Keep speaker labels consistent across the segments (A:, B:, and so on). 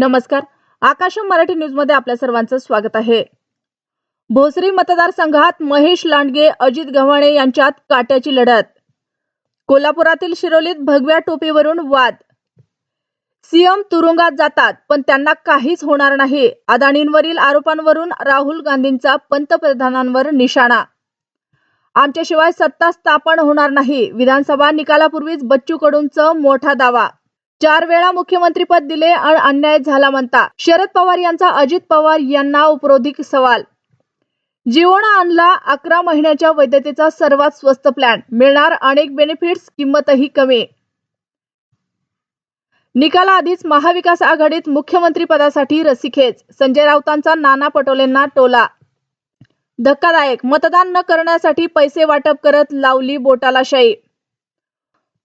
A: नमस्कार. आकाशम मराठी न्यूजमध्ये आपल्या सर्वांचं स्वागत आहे. भोसरी मतदारसंघात महेश लांडगे अजित गव्हाणे यांच्यात काट्याची लढत. कोल्हापुरातील शिरोलीत भगव्या टोपीवरून वाद. सीएम तुरुंगात जातात पण त्यांना काहीच होणार नाही. अदानींवरील आरोपांवरून राहुल गांधींचा पंतप्रधानांवर निशाणा. आमच्याशिवाय सत्ता स्थापन होणार नाही. विधानसभा निकालापूर्वीच बच्चू कडूंचं मोठा दावा. चार वेळा मुख्यमंत्रीपद दिले आणि अन्याय झाला म्हणता. शरद पवार यांचा अजित पवार यांना उपरोधिक सवाल. जिओना आणला अकरा महिन्याच्या वैधतेचा सर्वात स्वस्त प्लॅन मिळणार अनेक बेनिफिट्स किंमतही कमी. निकालाआधीच महाविकास आघाडीत मुख्यमंत्रीपदासाठी रसिकेच संजय राऊतांचा नाना पटोलेंना टोला. धक्कादायक. मतदान न करण्यासाठी पैसे वाटप करत लावली बोटाला शाई.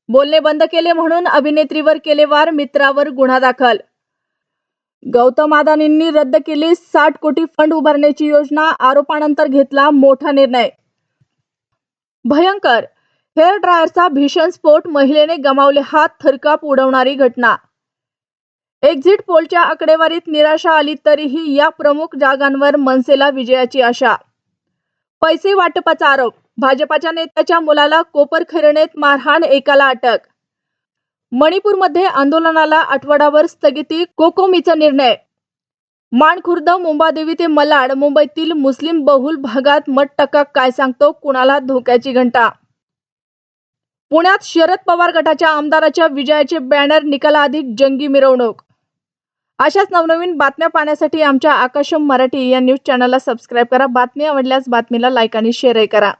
A: बोलणे बंद केले म्हणून अभिनेत्रीवर केले वार मित्रावर गुन्हा दाखल. गौतम अदानींनी रद्द केली साठ कोटी फंड उभारण्याची योजना आरोपानंतर घेतला मोठा निर्णय. भयंकर हेअर ड्रायरचा भीषण स्फोट महिलेने गमावले हात थरकाप उडवणारी घटना. एक्झिट पोलच्या आकडेवारीत निराशा आली तरीही या प्रमुख जागांवर मनसेला विजयाची आशा. पैसे वाटपाचा आरोप भाजपाच्या नेत्याच्या मुलाला कोपरखैरणेत मारहाण एकाला अटक. मणिपूरमध्ये आंदोलनाला आठवडाभर स्थगिती कोकोमीचा निर्णय. माणखुर्द मुंबादेवी ते मलाड मुंबईतील मुस्लिम बहुल भागात मत टक्का काय सांगतो कुणाला धोक्याची घंटा? पुण्यात शरद पवार गटाच्या आमदाराच्या विजयाचे बॅनर निकालाआधी जंगी मिरवणूक. अशाच नवनवीन बातम्या पाहण्यासाठी आमच्या आकाशम मराठी या न्यूज चॅनलला सबस्क्राईब करा. बातमी आवडल्यास बातमीला लाईक आणि शेअरही करा.